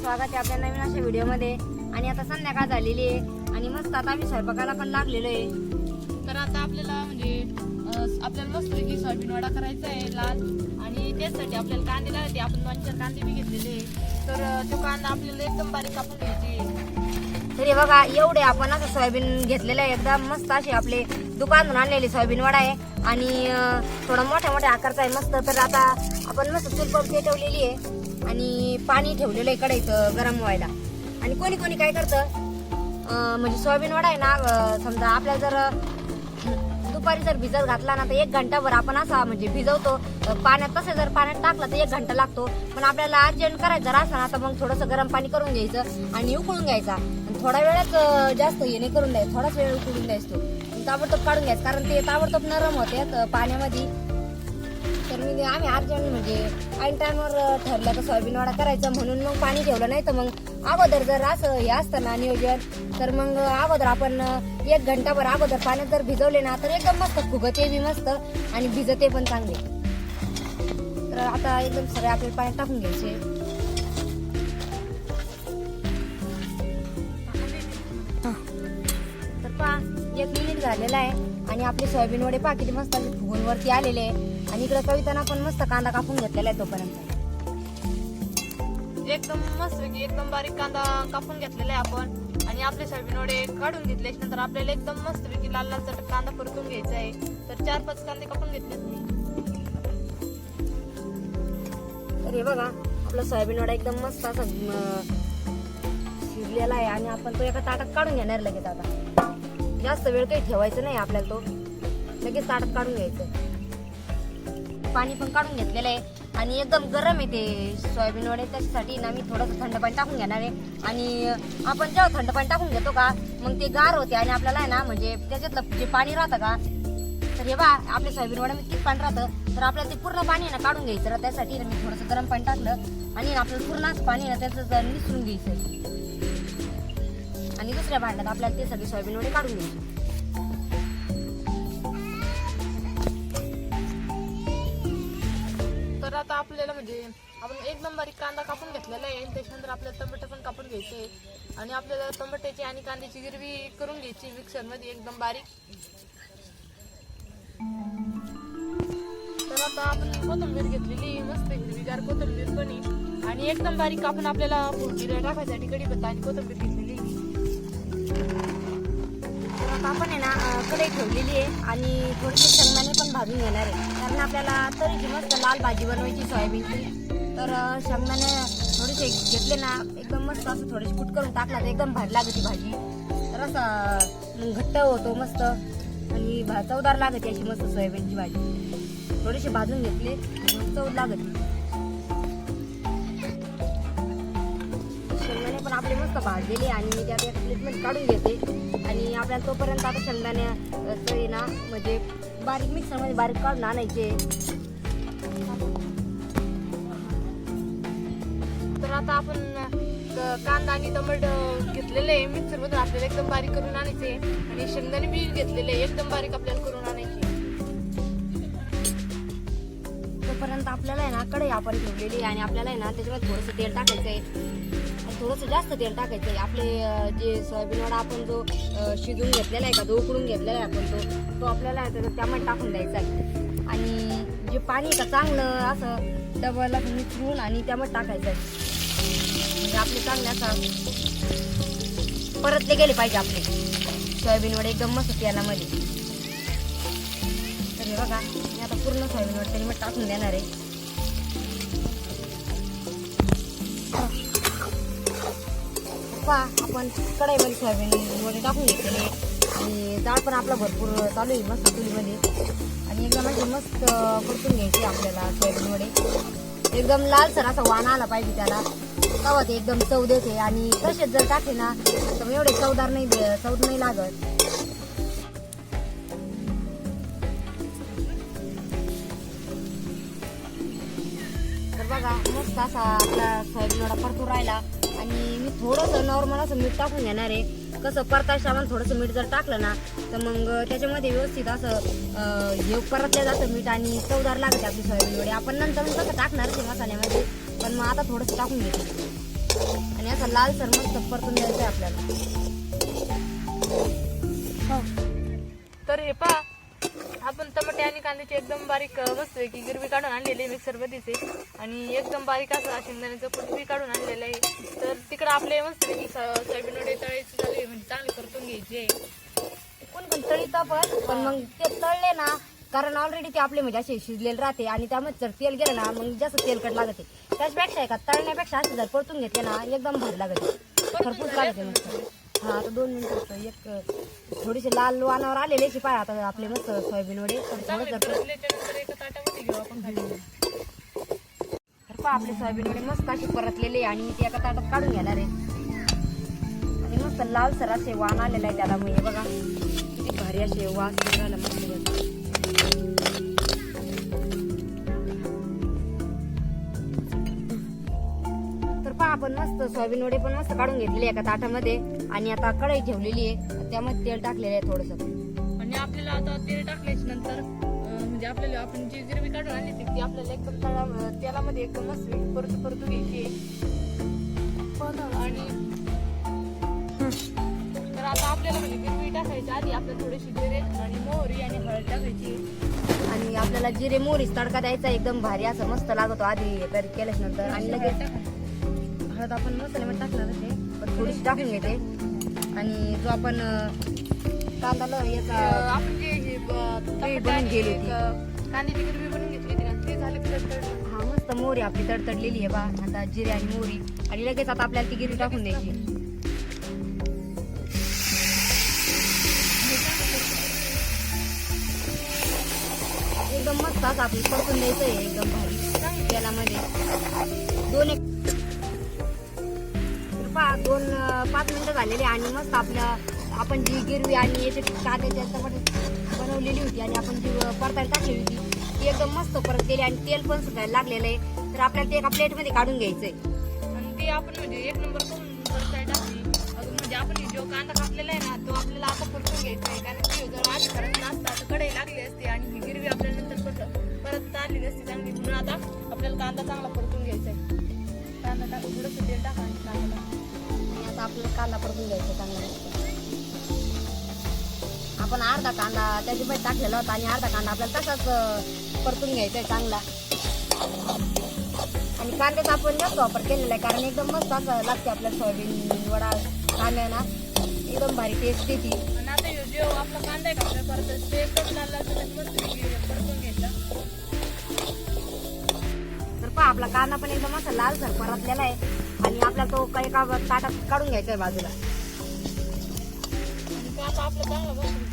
स्वागत आहे आपल्या नवीन अशा व्हिडिओमध्ये. आणि आता संध्याकाळ झालेली आहे आणि मस्त आता आम्ही स्वयंपाकाला पण लागलेलो आहे. तर आता आपल्याला म्हणजे अं, आपल्याला की सोयाबीन वडा करायचा आहे लाल. आणि त्यासाठी आपल्याला कांदे लागते आपण दोन चार कांदे बी घेतलेले आहे. तर अं, तो कांदा आपल्याला एकदम बारीक कापून घ्यायची तरी बघा एवढे आपण असं सोयाबीन घेतलेलं आहे. एकदम मस्त असे आपले दुकानून आणलेले सोयाबीन वडा आहे. आणि अं, थोडा मोठ्या मोठ्या आकारचा आहे मस्त. तर आता आपण मस्त चूल पण पेटवलेली आहे. आणि पाणी ठेवलेलं आहे इथं गरम व्हायला. आणि कोणी कोणी काय करतं म्हणजे सोयाबीन वडा आहे ना समजा आपल्याला जर दुपारी जर भिजत घातला ना तर एक घंटाभर आपण असा म्हणजे भिजवतो. पाण्यात तसं जर पाण्यात टाकलं तर एक घंटा लागतो. पण आपल्याला अर्जंट करायचं जर असं ना तर मग थोडंसं गरम पाणी करून घ्यायचं आणि उकळून घ्यायचा. आणि थोड्या वेळात जास्त हे नाही करून द्यायचं थोडाच वेळ उकळून द्यायचं. तो ताबडतोब काढून घ्यायचं कारण ते ताबडतोब नरम होते पाण्यामध्ये मी आम्ही अर्जंट म्हणजे ऐन टाइमवर ठरलं तर सोयाबीन वडा करायचा म्हणून मग पाणी ठेवलं. नाही तर मग अगोदर जर असं हे असतं ना नियोजन तर मग अगोदर आपण एक घंटाभर अगोदर पाण्यात जर भिजवले ना तर एकदम मस्त फुगते बी मस्त आणि भिजते पण चांगले. तर आता एकदम सगळे आपल्याला पाण्यात टाकून घ्यायचे. तर पहा एक मिनिट झालेला आहे आणि आपले सोयाबीन वडे पाकिट किती मस्त फुगून वरती आलेले आहे. आणि इकडे कविताना पण मस्त कांदा कापून घेतलेला आहे तोपर्यंत. एकदम मस्तपैकी एकदम बारीक कांदा कापून घेतलेला आहे आपण. आणि आपले सोयाबीन वडे काढून घेतले. नंतर आपल्याला एकदम मस्तपैकी लाल लाल चटक कांदा परतून घ्यायचा आहे. तर चार पाच कांदे कापून घेतले तर हे बघा आपला सोयाबीन वडा एकदम मस्त असा शिजलेला आहे. आणि आपण तो एका ताटात काढून घेणार लगेच आता. जास्त वेळ काही ठेवायचं नाही आपल्याला तो. लगेच ताटात काढून घ्यायचं. पाणी पण काढून घेतलेलं आहे. आणि एकदम गरम आहे ते सोयाबीन वडे. त्याच्यासाठी ना मी थोडंसं थंड पाणी टाकून घेणार आहे. आणि आपण जेव्हा थंड पाणी टाकून घेतो का मग ते गार होते आणि आपल्याला आहे ना म्हणजे त्याच्यातलं जे पाणी राहतं का तर हे बा आपल्या सोयाबीन वड्यामध्ये किती पाणी राहतं. तर आपल्याला ते पूर्ण पाणी ना काढून घ्यायचं. त्यासाठी मी थोडंसं गरम पाणी टाकलं. आणि आपल्याला पूर्णच पाणी ना त्याचं निसरून मिसळून घ्यायचं आणि दुसऱ्या भांड्यात आपल्याला ते सगळे सोयाबीन वडे काढून घ्यायचे. तर आता आपल्याला म्हणजे आपण एकदम बारीक कांदा कापून घेतलेला आहे आणि त्याच्यानंतर आपल्याला टमाटे पण कापून घ्यायचे आणि आपल्याला टमाट्याची आणि कांद्याची गिरवी करून घ्यायची मिक्सरमध्ये एकदम बारीक. तर आता आपण कोथंबीर घेतलेली आहे, मस्त हिरवीगार कोथंबीर पण आहे. आणि एकदम बारीक आपण आपल्याला टाकायसाठी टाकायसाठी कढीपत्ता आणि कोथंबीर घेतलेली आपण आहे ना अं, कढई ठेवलेली आहे आणि थोडेसे शेंगदाणे पण भाजून घेणार आहे. कारण आपल्याला तरीची मस्त लाल भाजी बनवायची सोयाबीनची तर शेंगदाणे थोडेसे घेतले ना एकदम मस्त असं थोडेसे कुट करून टाकला तर एकदम भारी लागते भाजी. तर असं मग घट्ट होतो मस्त. आणि भा- चवदार लागते अशी मस्त सोयाबीनची भाजी. थोडीशी भाजून घेतली चव लागते. आपले मस्त भाजलेले आणि मी त्यात एका प्लेटमध्ये काढून घेते. आणि आपल्याला तोपर्यंत आता शेंगदाण्याचं आहे ना म्हणजे बारीक मिक्सरमध्ये बारीक काढून आणायचे. तर आता आपण कांदा आणि दमट घेतलेले आहे मिक्सर आपल्याला एकदम बारीक करून आणायचे आणि शेंगदाणे बी घेतलेले आहे, एकदम बारीक आपल्याला करून आणायचे तोपर्यंत आपल्याला आहे ना कढई आपण ठेवलेली आहे आणि आपल्याला आहे ना त्याच्यामध्ये थोडंसं तेल टाकायचं आहे. थोडंसं जास्त तेल टाकायचं आहे आपले जे सोयाबीन वडा आपण जो शिजून घेतलेला आहे का जो उकडून घेतलेला आहे आपण तो तो आपल्याला आहे त्यामध्ये टाकून द्यायचा आहे. आणि जे पाणी का चांगलं असं डबल मिसळून आणि त्यामध्ये टाकायचं आहे. म्हणजे आपले चांगले असं परतले गेले पाहिजे आपले. सोयाबीन वडे एकदम मस्त तेलामध्ये. तर बघा मी आता पूर्ण सोयाबीन वडे त्याच्यामध्ये टाकून देणार आहे. पहा आपण कढईमध्ये सोयाबीन वडे टाकून घेतलेले. आणि जाळ पण आपला भरपूर चालू आहे मस्त चुलीमध्ये. आणि एकदम अशी मस्त परतून घ्यायची आपल्याला सोयाबीन वडे. एकदम लालसर असा वाण आला पाहिजे त्याला. तवा ते एकदम चव देते. आणि तसेच जर टाकले ना तर मग एवढे चवदार नाही दे- चव नाही लागत. तर बघा मस्त असा आपला सोयाबीन वडा परतून राहिला. आणि मी थोडंसं नॉर्मल असं मीठ टाकून घेणार आहे. कसं परताय सामान थोडंसं मीठ जर टाकलं ना तर मग त्याच्यामध्ये व्यवस्थित असं हे परतलं जातं मीठ आणि चवदार लागते आपली सोयाबीन वडे. आपण नंतर मग कसं टाकणार ते मसाल्यामध्ये पण मग आता थोडंसं टाकून घेते. आणि असं लाल सर मस्त परतून द्यायचं आहे आपल्याला. हो. तर हे पहा आपण टमाटे आणि कांद्याची एकदम बारीक अं, मस्त की गिरवी काढून आणलेली मिक्सर मध्येच आहे आणि एकदम बारीक असं शेंगदाण्याचं कूट बी काढून आणलेलं आहे. तर तिकडं आपले मस्त की सोयाबीन वडे तळायचे आहे म्हणजे चांगले परतून घ्यायचे. कोण पण तळीत पण पण मग ते तळले ना कारण ऑलरेडी ते आपले म्हणजे असे शिजलेले राहते आणि त्यामध्ये जर तेल गेलं ना मग जास्त तेलकट लागते. त्याच्यापेक्षा आहे का तळण्यापेक्षा असे जर परतून घेतले ना एकदम भारी लागते. खरपूस लागते हा आता दोन मिनिटं एक थोडीशी लाल वानावर आलेले पाय आता आपले मस्त सोयाबीन वडे. तर पहा आपले सोयाबीन वडे मस्त असे परतलेले आणि ते एका ताटात काढून घेणार आहे. आणि मस्त लाल सर असे वाण आलेला आहे त्याला हे बघा किती भारी असे वास मस्त. तर पहा आपण मस्त सोयाबीन वडे पण मस्त काढून घेतलेले एका ताटामध्ये. आणि आता कढई ठेवलेली आहे. त्यामध्ये तेल टाकलेलं आहे थोडस. आणि आपल्याला आता तेल टाकल्याच्या नंतर अं, म्हणजे आपल्याला आपण जी गिरवी काढून आणली होती ती आपल्याला एकदम तळा तेलामध्ये एकदम मस्त परतू परतू घ्यायची आहे. आणि तर आता आपल्याला म्हणजे गिरवी टाकायची आधी आपल्याला थोडीशी जिरे आणि मोहरी आणि हळद टाकायची आणि आपल्याला जिरे मोहरीच तडका द्यायचा एकदम भारी असं मस्त लागतो आधी तर केल्याच नंतर. आणि लगेच हळद आपण मसाल्यामध्ये टाकणार आहे. पण थोडीशी टाकून घेते. आणि जो आपण कांदा ल- याचा आपण जे ब- टमाटे बनवून आणि गेली एक, होती. अं, कांद्याची गिरवी बनवून घेतली होती ना ते झालं की नंतर हा मस्त मोहरी आपली तडतडलेली आहे बा. आता जिरे आणि मोहरी. आणि लगेच आता आपल्याला ती गिरवी टाकून द्यायची. एकदम मस्त असं आपली परतून द्यायचं आहे एकदम भारी. तेलामध्ये. दोन एक पहा दोन पाच मिनिटं झालेली आणि मस्त आपल्या आपण जी गिरवी आणि याची कांद्याची चपाती बनवलेली होती आणि आपण जी परतायला टाकलेली होती ती एकदम मस्त परतलेली आणि तेल पण सुटायला लागलेलं आहे. तर आपल्याला ते एका प्लेटमध्ये काढून घ्यायचं आहे आणि ते आपण म्हणजे एक नंबर करून टाकली. अजून म्हणजे आपण जो कांदा कापलेला आहे ना तो आपल्याला आता परतून घ्यायचा आहे. कारण की जर आज करत नसता तर कढई लागली असते आणि ही गिरवी आपल्याला नंतर परत परत आलेली असते चांगली. म्हणून आता आपल्याला कांदा चांगला परतून घ्यायचा आहे. कांदा टाकून थोडंसं तेल टाका आणि कांदा आता आपल्याला कांदा परतून घ्यायचा चांगला. आपण अर्धा कांदा त्याच्यामध्ये टाकलेला होता आणि अर्धा कांदा आपल्याला तसाच परतून घ्यायचा आहे चांगला. आणि कांद्याचा आपण जास्त वापर केलेला आहे कारण एकदम मस्त असं लागते आपल्याला सोयाबीन वडा कांद्याना एकदम भारी टेस्ट येते आता जो आपला कांदा आहे का आपल्या परत ते लाल लाल परतून घ्यायचा. तर पहा आपला कांदा पण एकदम असा लालसर परतलेला आहे. आणि आपला तो काही का ताटात काढून घ्यायचा आहे बाजूला.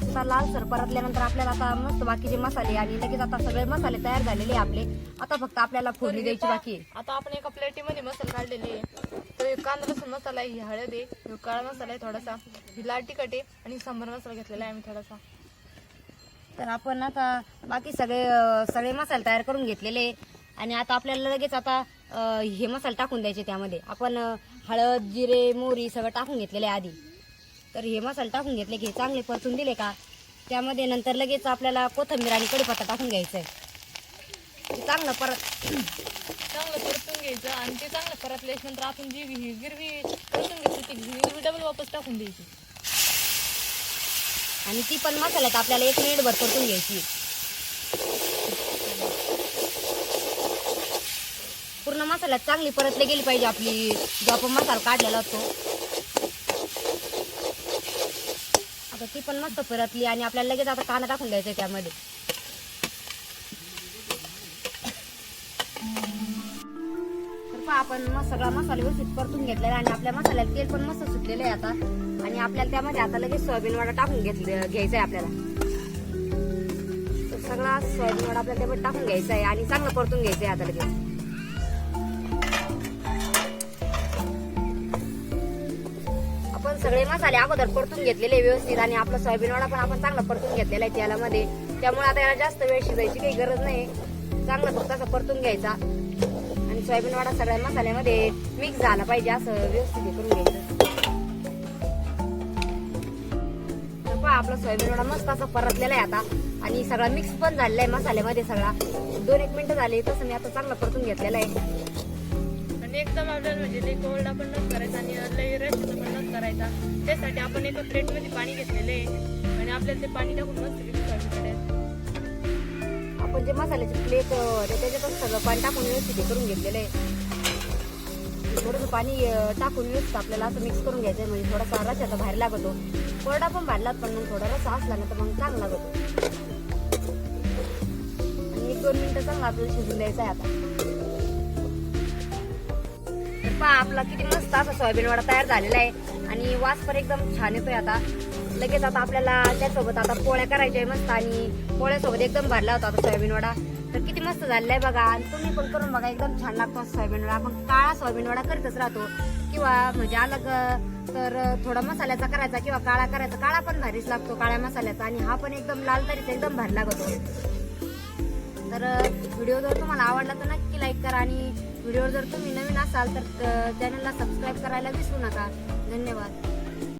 आता लालसर परतल्यानंतर आपल्याला आता मस्त बाकीचे मसाले आणि लगेच आता सगळे मसाले तयार झालेले आपले. आता फक्त आपल्याला फोडणी द्यायची बाकी आहे. आता आपण एका प्लेटीमध्ये मसाला काढलेले आहे. तर एक कांदा लसूण मसाला आहे ही हळद आहे काळा मसाला आहे थोडासा ही लाल तिखट आहे आणि सांबार मसाला घेतलेला आहे आम्ही थोडासा. तर आपण आता बाकी सगळे सगळे मसाले तयार करून घेतलेले. आणि आता आपल्याला लगेच आता हे मसाले टाकून द्यायचे त्यामध्ये. आपण हळद जिरे मोहरी सगळं टाकून घेतलेले आधी. तर हे मसाले टाकून घेतले की हे चांगले परतून दिले का? त्यामध्ये नंतर लगेच आपल्याला कोथिंबीर आणि कढीपत्ता टाकून घ्यायचा आहे चांगलं परत चांगलं परतून घ्यायचं आणि ते चांगलं परतल्याच्या नंतर आपण जी ही गिरवी परतून घेतली ती गिरवी डबल वापस टाकून द्यायची. आणि ती पण मसाल्यात आपल्याला एक मिनिट भर परतून घ्यायची पूर्ण मसाल्यात चांगली परतली गेली पाहिजे आपली. जो आपण मसाला काढलेला असतो आता ती पण मस्त परतली आणि आपल्याला लगेच आता कांदा टाकून द्यायचा त्यामध्ये. पहा आपण मग सगळा मसाला व्यवस्थित परतून घेतलेला आहे आणि आपल्या मसाल्याला तेल पण मस्त सुटलेलं आहे आता. आणि आपल्याला त्यामध्ये आता लगेच सोयाबीन वडा टाकून घेतले घ्यायचा आहे आपल्याला. सगळा सोयाबीन वडा आपल्याला त्यामध्ये टाकून घ्यायचा आहे आणि चांगलं परतून घ्यायचं आहे आता लगेच. सगळे मसाले अगोदर परतून घेतलेले आहे व्यवस्थित आणि आपला सोयाबीन वडा पण आपण चांगला परतून घेतलेला आहे तेलामध्ये. त्यामुळे आता याला जास्त वेळ शिजायची काही गरज नाही. चांगला फक्त असं परतून घ्यायचा. आणि सोयाबीन वडा सगळ्या मसाल्यामध्ये मिक्स झाला पाहिजे असं व्यवस्थित हे करून घ्यायचं. पहा आपला सोयाबीन वडा मस्त असा परतलेला आहे आता. आणि सगळा मिक्स पण झालेला आहे मसाल्यामध्ये सगळा. दोन एक मिनिटं झाले तसं मी आता चांगला परतून घेतलेला आहे. आणि एकदम आपल्याला म्हणजे लई कोरडा पण करायचा आणि करायचा. त्यासाठी आपण एका प्लेटमध्ये पाणी घेतलेलं आहे. आणि आपल्याला ते पाणी टाकून मस्त मिक्स करायचं. आपण जे मसाल्याचे प्लेट होते त्याच्यातच सगळं पाणी टाकून व्यवस्थित करून घेतलेलं आहे. थोडंसं पाणी टाकून व्यवस्थित आपल्याला असं मिक्स करून घ्यायचं आहे म्हणजे थोडासा रसाचा बाहेर लागतो. कोरडा पण भाडलात पण मग थोडा रसा असला ना तर मग चांगला लागतो. आणि एक दोन मिनिटं चांगला आपल्याला शिजून द्यायचं आहे आता. तर पहा आपला किती मस्त असा सोयाबीन वडा तयार झालेला आहे. आणि वास पण एकदम छान येतोय आता. लगेच आता आपल्याला त्यासोबत आता पोळ्या करायच्या आहे मस्त आणि पोळ्यासोबत एकदम भरला होता आता सोयाबीन वडा. तर किती मस्त झालेला आहे बघा. आणि तुम्ही पण करून बघा एकदम छान लागतो सोयाबीन वडा. आपण काळा सोयाबीन वडा करतच राहतो. किंवा म्हणजे अलग तर थोडा मसाल्याचा करायचा किंवा काळा करायचा. काळा पण भारीच लागतो काळ्या मसाल्याचा. आणि हा पण एकदम लाल तरीचा एकदम भारी लागतो. तर व्हिडिओ जर तुम्हाला आवडला तर नक्की लाईक करा. आणि व्हिडिओ जर तुम्ही नवीन असाल तर चॅनलला सबस्क्राईब करायला विसरू नका. धन्यवाद.